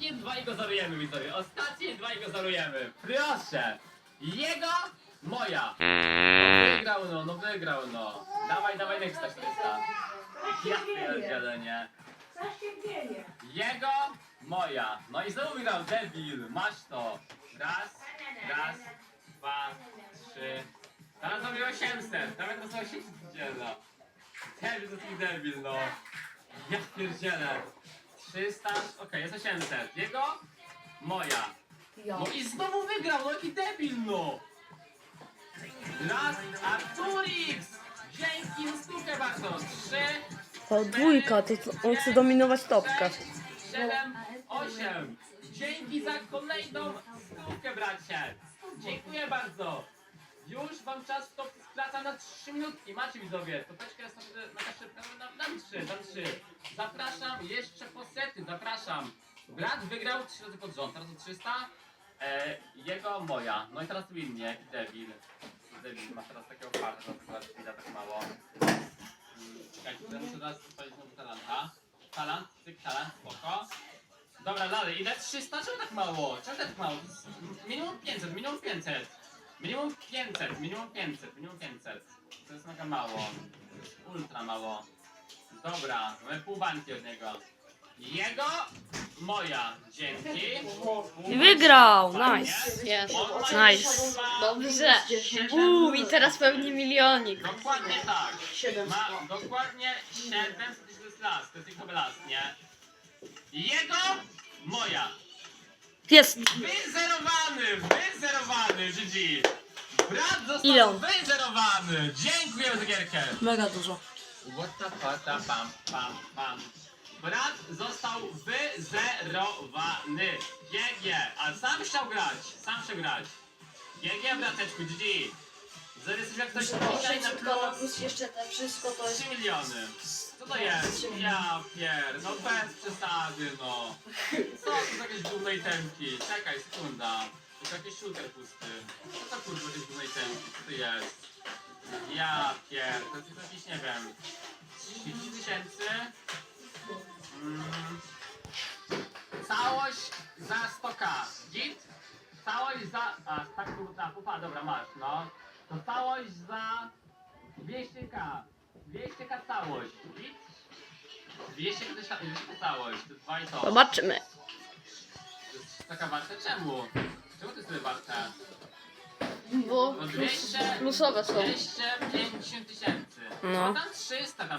ostatnie dwa i go zarujemy, widzowie. Ostatnie dwa i go zarujemy. Proszę. Jego, moja. No wygrał no, no wygrał no. Dawaj, dawaj, nexta 400. Ja pierdzielę, nie. Co się dzieje? Jego, moja. No i znowu wygrał, debil. Masz to. Raz, raz, dwa, trzy. Teraz zrobił 800. Nawet to są 800 no. Debil to debil, no. Ja pierdzielę. 300, okej, jest 800. Jego, moja. No i znowu wygrał, no jaki debil, no. Raz, Arturix. Dzięki za stówkę bardzo. Trzy, O, dwójka, to co- on chce dominować topkę. 7, 8. Dzięki za kolejną stówkę, bracie. Dziękuję bardzo. Już wam czas to skraca na 3 minutki. Macie widzowie, topeczkę jest na na, na 3, na 3. Zapraszam jeszcze po sety, zapraszam. Brat wygrał 3 razy pod rząd, teraz o 300. E, jego, moja. No i teraz tu inni, jaki debil. Debil, ma teraz takiego farta, że teraz chwila tak mało. Czekajcie, ja muszę teraz spalić znowu talanta. Talent, cyk, talent, spoko. Dobra, dalej, ile? 300? Czemu tak mało? Czemu tak mało? Minimum 500, minimum 500. Minimum 500, minimum 500, minimum 500. To jest mega mało. Ultra mało. Dobra, mamy pół bańki od niego. Jego, moja, dzięki. I wygrał, nice. Jest. Nice. Dobrze. Uuu, i teraz pewnie milionik. Dokładnie tak. 700. Ma dokładnie 700 tysięcy las. To jest ich las, nie? Jego, moja. Jest. Wyzerowany, wyzerowany, GG. Brat został Ile wyzerowany. Dziękuję za gierkę. Mega dużo. What the fuck, ta pam, pam, pam. Brat został wyzerowany. GG, a sam chciał grać, sam chciał grać. GG, brateczku, GG. Zaraz jak ktoś dzisiaj na 800 koła plus plus jeszcze te wszystko to jest 3 miliony. Co to jest? Ja pier, no bez przesady, no. Co to za jakieś gówno itemki? Czekaj, sekunda. To jest jakiś shooter pusty. Co to kurwa jakieś gówno itemki? Co to jest? Ja pier, to jest jakiś, nie wiem, 30 tysięcy. Mm. Całość za 100k. Git? Całość za... A, tak kurwa, pupa, dobra, masz, no. To całość za 200k. 200k całość. Git? 200 to jest 200 całość. To jest dwa i to. Zobaczymy. To jest taka warta. Czemu? Czemu to jest tyle warte? Bo No plus, 200, plusowe są. 250 tysięcy. No. No tam 300 tam